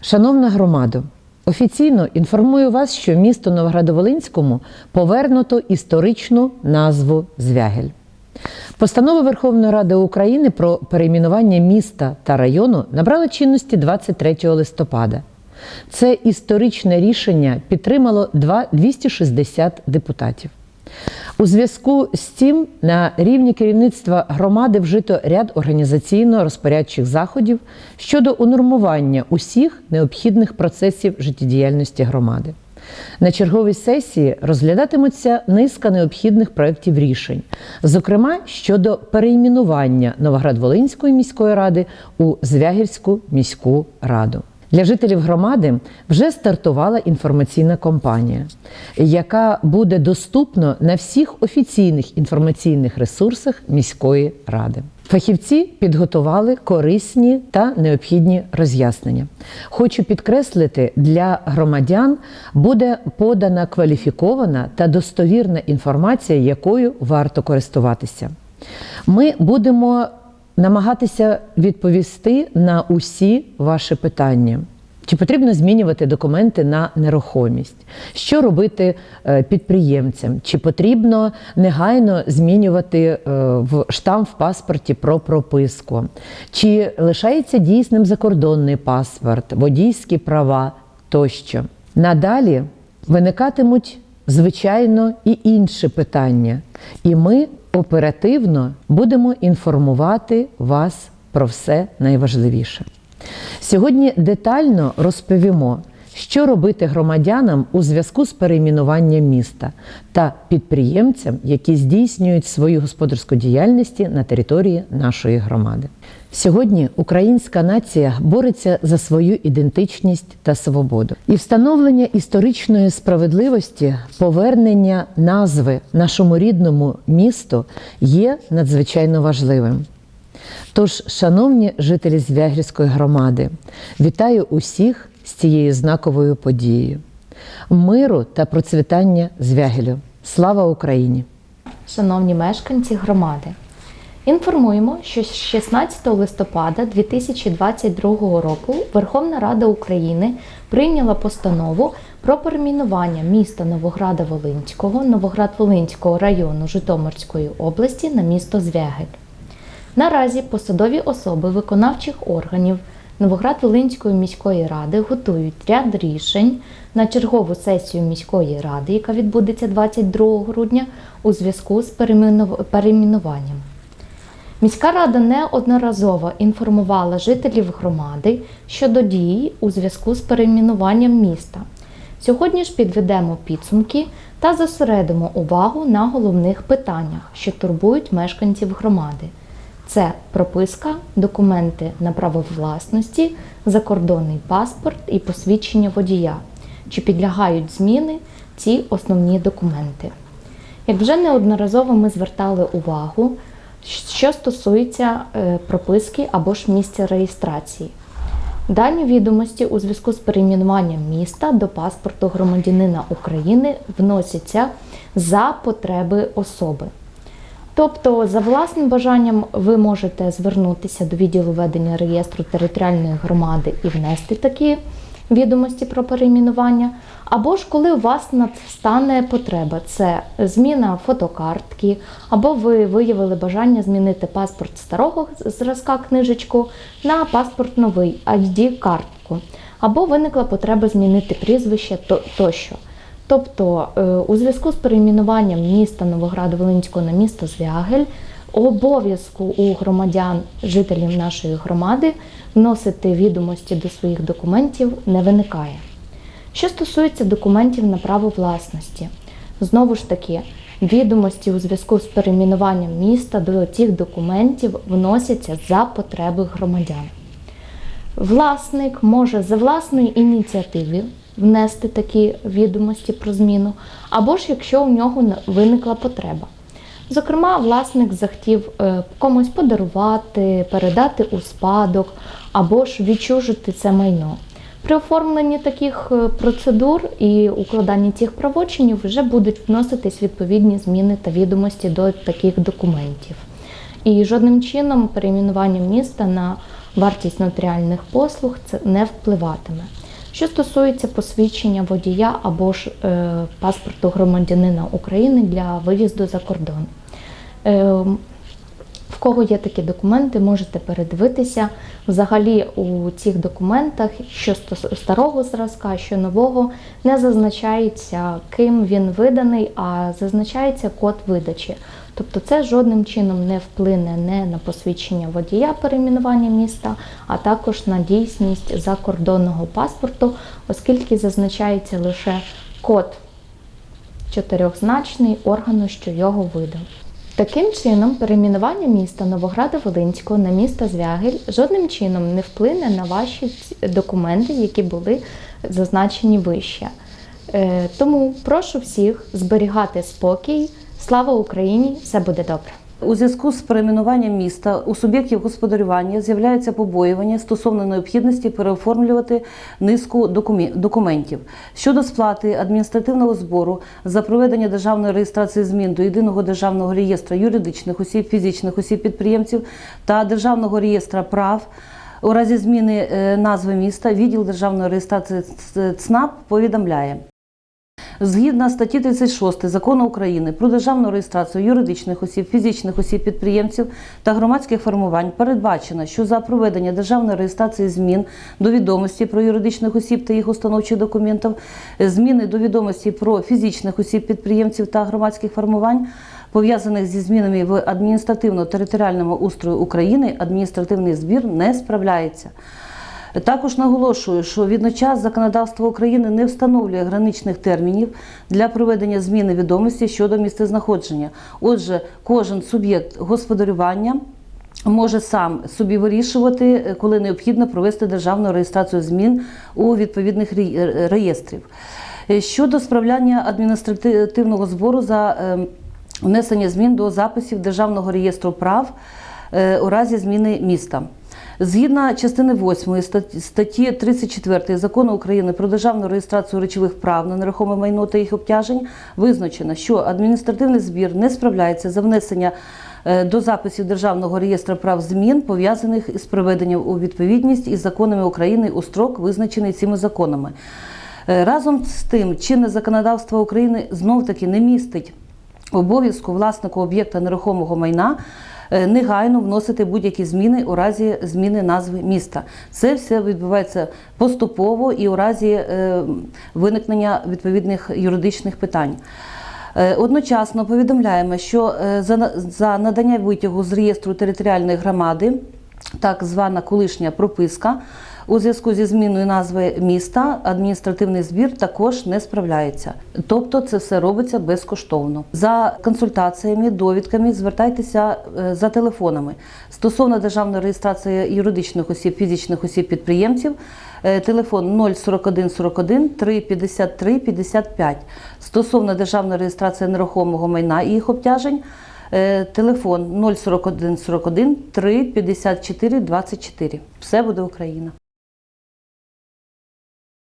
Шановна громадо, офіційно інформую вас, що місто Новоградоволинському повернуто історичну назву Звягель. Постанова Верховної Ради України про перейменування міста та району набрала чинності 23 листопада. Це історичне рішення підтримало два- 260 депутатів. У зв'язку з цим на рівні керівництва громади вжито ряд організаційно-розпорядчих заходів щодо унормування усіх необхідних процесів життєдіяльності громади. На черговій сесії розглядатимуться низка необхідних проєктів рішень, зокрема щодо перейменування Новоград-Волинської міської ради у Звягільську міську раду. Для жителів громади вже стартувала інформаційна кампанія, яка буде доступна на всіх офіційних інформаційних ресурсах міської ради. Фахівці підготували корисні та необхідні роз'яснення. Хочу підкреслити, для громадян буде подана кваліфікована та достовірна інформація, якою варто користуватися. Ми будемо намагатися відповісти на усі ваші питання. Чи потрібно змінювати документи на нерухомість? Що робити е, підприємцям? Чи потрібно негайно змінювати е, в штамп в паспорті про прописку? Чи лишається дійсним закордонний паспорт, водійські права тощо? Надалі виникатимуть звичайно і інші питання, і ми оперативно будемо інформувати вас про все найважливіше. Сьогодні детально розповімо, що робити громадянам у зв'язку з перейменуванням міста та підприємцям, які здійснюють свою господарську діяльність на території нашої громади. Сьогодні українська нація бореться за свою ідентичність та свободу. І встановлення історичної справедливості, повернення назви нашому рідному місту є надзвичайно важливим. Тож, шановні жителі Звягільської громади, вітаю усіх з цією знаковою подією. Миру та процвітання Звягелю. Слава Україні! Шановні мешканці громади, інформуємо, що 16 листопада 2022 року Верховна Рада України прийняла постанову про перейменування міста Новограда Волинського Новоград-Волинського району Житомирської області на місто Звягель. Наразі посадові особи виконавчих органів Новоград-Волинської міської ради готують ряд рішень на чергову сесію міської ради, яка відбудеться 22 грудня у зв'язку з перейменуванням. Міська рада неодноразово інформувала жителів громади щодо дій у зв'язку з перейменуванням міста. Сьогодні ж підведемо підсумки та зосередимо увагу на головних питаннях, що турбують мешканців громади. Це прописка, документи на право власності, закордонний паспорт і посвідчення водія. Чи підлягають зміни ці основні документи? Як вже неодноразово ми звертали увагу, що стосується е, прописки або ж місця реєстрації. Дані відомості у зв'язку з перейменуванням міста до паспорту громадянина України вносяться за потреби особи. Тобто, за власним бажанням ви можете звернутися до відділу ведення реєстру територіальної громади і внести такі відомості про перейменування. Або ж коли у вас настане потреба, це зміна фотокартки, або ви виявили бажання змінити паспорт старого зразка книжечку на паспорт новий ID-картку, або виникла потреба змінити прізвище то- тощо. Тобто, е, у зв'язку з перейменуванням міста Новоград-Волинського на місто Звягель, обов'язку у громадян, жителів нашої громади, вносити відомості до своїх документів не виникає. Що стосується документів на право власності, знову ж таки, відомості у зв'язку з перейменуванням міста до цих документів вносяться за потреби громадян. Власник може за власної ініціативи внести такі відомості про зміну, або ж якщо у нього виникла потреба. Зокрема, власник захотів е, комусь подарувати, передати у спадок, або ж відчужити це майно. При оформленні таких е, процедур і укладанні цих правочинів вже будуть вноситись відповідні зміни та відомості до таких документів. І жодним чином перейменування міста на вартість нотаріальних послуг це не впливатиме. Що стосується посвідчення водія або ж е, паспорту громадянина України для виїзду за кордон. Е, в кого є такі документи, можете передивитися. Взагалі у цих документах, що старого зразка, що нового, не зазначається, ким він виданий, а зазначається код видачі. Тобто це жодним чином не вплине не на посвідчення водія перейменування міста, а також на дійсність закордонного паспорту, оскільки зазначається лише код чотирьохзначний органу, що його видав. Таким чином, перейменування міста Новограда-Волинського на місто Звягель жодним чином не вплине на ваші документи, які були зазначені вище. Е, Тому прошу всіх зберігати спокій. Слава Україні! Все буде добре. У зв'язку з перейменуванням міста у суб'єктів господарювання з'являється побоювання стосовно необхідності переоформлювати низку документів щодо сплати адміністративного збору за проведення державної реєстрації змін до єдиного державного реєстра юридичних осіб, фізичних осіб підприємців та державного реєстра прав. У разі зміни е, назви міста відділ державної реєстрації ЦНАП повідомляє. Згідно статті 36 Закону України про державну реєстрацію юридичних осіб, фізичних осіб, підприємців та громадських формувань передбачено, що за проведення державної реєстрації змін до відомості про юридичних осіб та їх установчих документів, зміни до відомості про фізичних осіб, підприємців та громадських формувань, пов'язаних зі змінами в адміністративно-територіальному устрою України, адміністративний збір не справляється. Також наголошую, що відночас законодавство України не встановлює граничних термінів для проведення зміни відомості щодо місцезнаходження. Отже, кожен суб'єкт господарювання може сам собі вирішувати, е, коли необхідно провести державну реєстрацію змін у відповідних е, реєстрів. Е, Щодо справляння адміністративного збору за е, внесення змін до записів Державного реєстру прав у разі зміни міста. Згідно частини 8 статті- статті 34 Закону України про державну реєстрацію речових прав на нерухоме майно та їх обтяжень визначено, що адміністративний збір не справляється за внесення е, до записів Державного реєстру прав змін, пов'язаних із приведенням у відповідність із законами України у строк, визначений цими законами. Е, Разом з тим, чинне законодавство України знов-таки не містить обов'язку власнику об'єкта нерухомого майна негайно вносити будь-які зміни у разі зміни назви міста. Це все відбувається поступово і у разі е, виникнення відповідних юридичних питань. Е, Одночасно повідомляємо, що е, за надання витягу з реєстру територіальної громади, так звана колишня прописка, у зв'язку зі зміною назви міста адміністративний збір також не справляється. Тобто це все робиться безкоштовно. За консультаціями, довідками звертайтеся е, за телефонами. Стосовно державної реєстрації юридичних осіб, фізичних осіб підприємців, е, телефон 041 41 353 55. Стосовно державної реєстрації нерухомого майна і їх обтяжень, е, телефон 041 41 354 24. Все буде Україна.